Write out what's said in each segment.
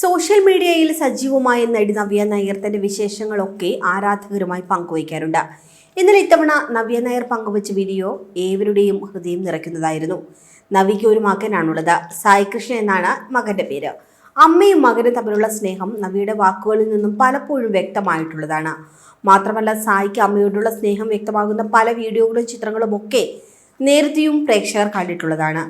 Social മീഡിയയിൽ സജീവമായ നടി നവ്യ നായർ തന്റെ വിശേഷങ്ങളൊക്കെ ആരാധകരുമായി പങ്കുവയ്ക്കാറുണ്ട്. എന്നാൽ ഇത്തവണ നവ്യ നായർ പങ്കുവച്ച വീഡിയോ ഏവരുടെയും ഹൃദയം നിറയ്ക്കുന്നതായിരുന്നു. നവിക്ക് ഒരു മകനാണുള്ളത്. സായി കൃഷ്ണ എന്നാണ് മകന്റെ പേര്. അമ്മയും മകനും തമ്മിലുള്ള സ്നേഹം നവിയുടെ വാക്കുകളിൽ നിന്നും പലപ്പോഴും വ്യക്തമായിട്ടുള്ളതാണ്. മാത്രമല്ല സായിക്ക് അമ്മയോടുള്ള സ്നേഹം വ്യക്തമാകുന്ന പല വീഡിയോകളും ചിത്രങ്ങളും ഒക്കെ നേരത്തെയും പ്രേക്ഷകർ കണ്ടിട്ടുള്ളതാണ്.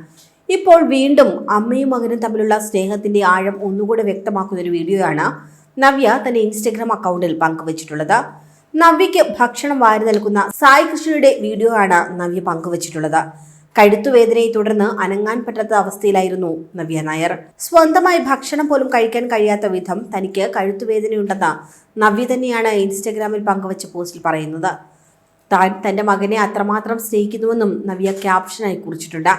ഇപ്പോൾ വീണ്ടും അമ്മയും മകനും തമ്മിലുള്ള സ്നേഹത്തിന്റെ ആഴം ഒന്നുകൂടെ വ്യക്തമാക്കുന്ന ഒരു വീഡിയോയാണ് നവ്യ തന്റെ ഇൻസ്റ്റഗ്രാം അക്കൗണ്ടിൽ പങ്കുവച്ചിട്ടുള്ളത്. നവ്യയ്ക്ക് ഭക്ഷണം വാരി നൽകുന്ന സായി കൃഷ്ണയുടെ വീഡിയോ ആണ് നവ്യ പങ്കുവച്ചിട്ടുള്ളത്. കഴുത്തുവേദനയെ തുടർന്ന് അനങ്ങാൻ പറ്റാത്ത അവസ്ഥയിലായിരുന്നു നവ്യ നായർ. സ്വന്തമായി ഭക്ഷണം പോലും കഴിക്കാൻ കഴിയാത്ത വിധം തനിക്ക് കഴുത്തുവേദനയുണ്ടെന്ന് നവ്യ തന്നെയാണ് ഇൻസ്റ്റഗ്രാമിൽ പങ്കുവച്ച പോസ്റ്റിൽ പറയുന്നത്. താൻ തന്റെ മകനെ അത്രമാത്രം സ്നേഹിക്കുന്നുവെന്നും നവ്യ ക്യാപ്ഷനായി കുറിച്ചിട്ടുണ്ട്.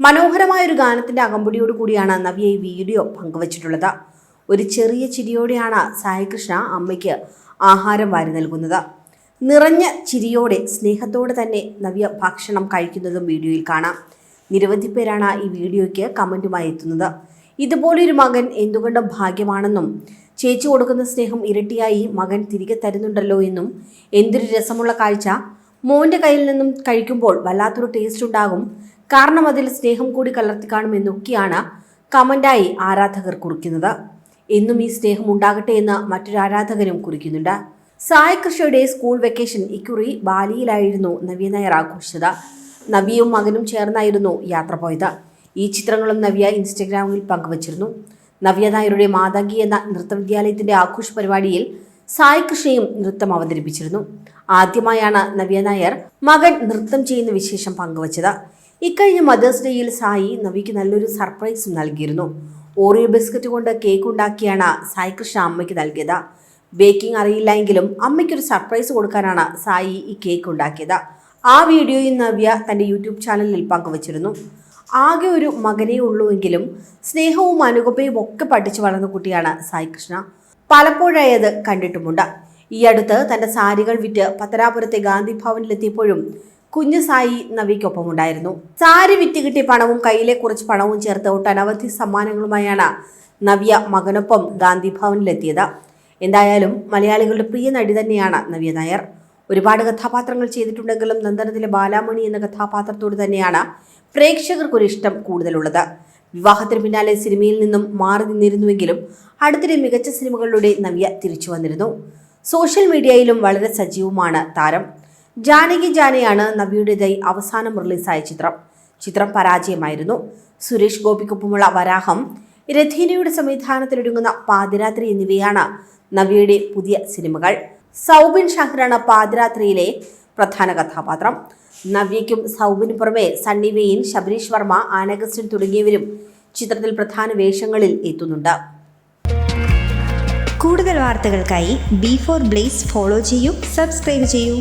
മനോഹരമായ ഒരു ഗാനത്തിന്റെ അകമ്പടിയോട് കൂടിയാണ് നവ്യ ഈ വീഡിയോ പങ്കുവച്ചിട്ടുള്ളത്. ഒരു ചെറിയ ചിരിയോടെയാണ് സായികൃഷ്ണ അമ്മയ്ക്ക് ആഹാരം വാരി നൽകുന്നത്. നിറഞ്ഞ ചിരിയോടെ സ്നേഹത്തോടെ തന്നെ നവ്യ ഭക്ഷണം കഴിക്കുന്നതും വീഡിയോയിൽ കാണാം. നിരവധി പേരാണ് ഈ വീഡിയോയ്ക്ക് കമന്റുമായി എത്തുന്നത്. ഇതുപോലൊരു മകൻ എന്തുകൊണ്ടും ഭാഗ്യമാണെന്നും ചേച്ചി കൊടുക്കുന്ന സ്നേഹം ഇരട്ടിയായി മകൻ തിരികെ തരുന്നുണ്ടല്ലോ എന്നും എന്തൊരു രസമുള്ള കാഴ്ച. മോന്റെ കയ്യിൽ നിന്നും കഴിക്കുമ്പോൾ വല്ലാത്തൊരു ടേസ്റ്റ് ഉണ്ടാകും. കാരണം അതിൽ സ്നേഹം കൂടി കലർത്തി കാണുമെന്നൊക്കെയാണ് കമന്റായി ആരാധകർ കുറിക്കുന്നത്. എന്നും ഈ സ്നേഹം ഉണ്ടാകട്ടെ എന്ന് മറ്റൊരു ആരാധകനും കുറിക്കുന്നുണ്ട്. സായ് കൃഷിയുടെ സ്കൂൾ വെക്കേഷൻ ഇക്കുറി ബാലിയിലായിരുന്നു നവ്യ നായർ ആഘോഷിച്ചത്. നവ്യയും മകനും ചേർന്നായിരുന്നു യാത്ര പോയത്. ഈ ചിത്രങ്ങളും നവ്യ ഇൻസ്റ്റഗ്രാമിൽ പങ്കുവച്ചിരുന്നു. നവ്യ നായരുടെ മാതാങ്കി എന്ന നൃത്തവിദ്യാലയത്തിന്റെ ആഘോഷ പരിപാടിയിൽ സായ് കൃഷ്ണയും നൃത്തം അവതരിപ്പിച്ചിരുന്നു. ആദ്യമായാണ് നവ്യ നായർ മകൻ നൃത്തം ചെയ്യുന്ന വിശേഷം പങ്കുവച്ചത്. ഇക്കഴിഞ്ഞ മദേഴ്സ് ഡേയിൽ സായി നവിക്ക് നല്ലൊരു സർപ്രൈസും നൽകിയിരുന്നു. ഓറിയോ ബിസ്ക്കറ്റ് കൊണ്ട് കേക്ക് ഉണ്ടാക്കിയാണ് സായി കൃഷ്ണ അമ്മയ്ക്ക് നൽകിയത്. ബേക്കിംഗ് അറിയില്ല എങ്കിലും അമ്മയ്ക്കൊരു സർപ്രൈസ് കൊടുക്കാനാണ് സായി ഈ കേക്ക് ഉണ്ടാക്കിയത്. ആ വീഡിയോയിൽ നവ്യ തന്റെ യൂട്യൂബ് ചാനലിൽ പങ്കുവച്ചിരുന്നു. ആകെ ഒരു മകനേ ഉള്ളൂവെങ്കിലും സ്നേഹവും അനുകമ്പയും ഒക്കെ പഠിച്ചു വളർന്ന കുട്ടിയാണ് സായി കൃഷ്ണ. പലപ്പോഴായി അത് കണ്ടിട്ടുമുണ്ട്. ഈ അടുത്ത് തന്റെ സാരികൾ വിറ്റ് പത്തനാപുരത്തെ ഗാന്ധി ഭവനിലെത്തിയപ്പോഴും കുഞ്ഞു സായി നവിക്കൊപ്പം ഉണ്ടായിരുന്നു സാരി വിറ്റ് കിട്ടിയ പണവും കയ്യിലെ കുറച്ച് പണവും ചേർത്ത് ഒട്ടനവധി സമ്മാനങ്ങളുമായാണ് നവ്യ മകനൊപ്പം ഗാന്ധി ഭവനിലെത്തിയത്. എന്തായാലും മലയാളികളുടെ പ്രിയ നടി തന്നെയാണ് നവ്യ നായർ. ഒരുപാട് കഥാപാത്രങ്ങൾ ചെയ്തിട്ടുണ്ടെങ്കിലും നന്ദനത്തിലെ ബാലാമണി എന്ന കഥാപാത്രത്തോട് തന്നെയാണ് പ്രേക്ഷകർക്കൊരു ഇഷ്ടം കൂടുതലുള്ളത്. വിവാഹത്തിന് പിന്നാലെ സിനിമയിൽ നിന്നും മാറി നിന്നിരുന്നുവെങ്കിലും അടുത്തിടെ മികച്ച സിനിമകളിലൂടെ നവ്യ തിരിച്ചു വന്നിരുന്നു. സോഷ്യൽ മീഡിയയിലും വളരെ സജീവമാണ് താരം. ജാനകി ജാനയാണ് നവിയുടേതായി അവസാനം റിലീസായ ചിത്രം. ചിത്രം പരാജയമായിരുന്നു. സുരേഷ് ഗോപിക്കൊപ്പമുള്ള വരാഹം രഥീനയുടെ സംവിധാനത്തിലൊരുങ്ങുന്ന പാതിരാത്രി എന്നിവയാണ് നവിയുടെ പുതിയ സിനിമകൾ. സൗബിൻ ഷാഹിറാണ് പാതിരാത്രിയിലെ പ്രധാന കഥാപാത്രം. നവ്യയ്ക്കും സൗബിന് പുറമെ സണ്ണി വെയിൻ ശബരീഷ് വർമ്മ ആനഗസ്റ്റിൻ തുടങ്ങിയവരും ചിത്രത്തിൽ പ്രധാന വേഷങ്ങളിൽ എത്തുന്നുണ്ട്. കൂടുതൽ വാർത്തകൾക്കായി ബി ഫോർ ബ്ലേസ് ഫോളോ ചെയ്യൂ സബ്സ്ക്രൈബ് ചെയ്യൂ.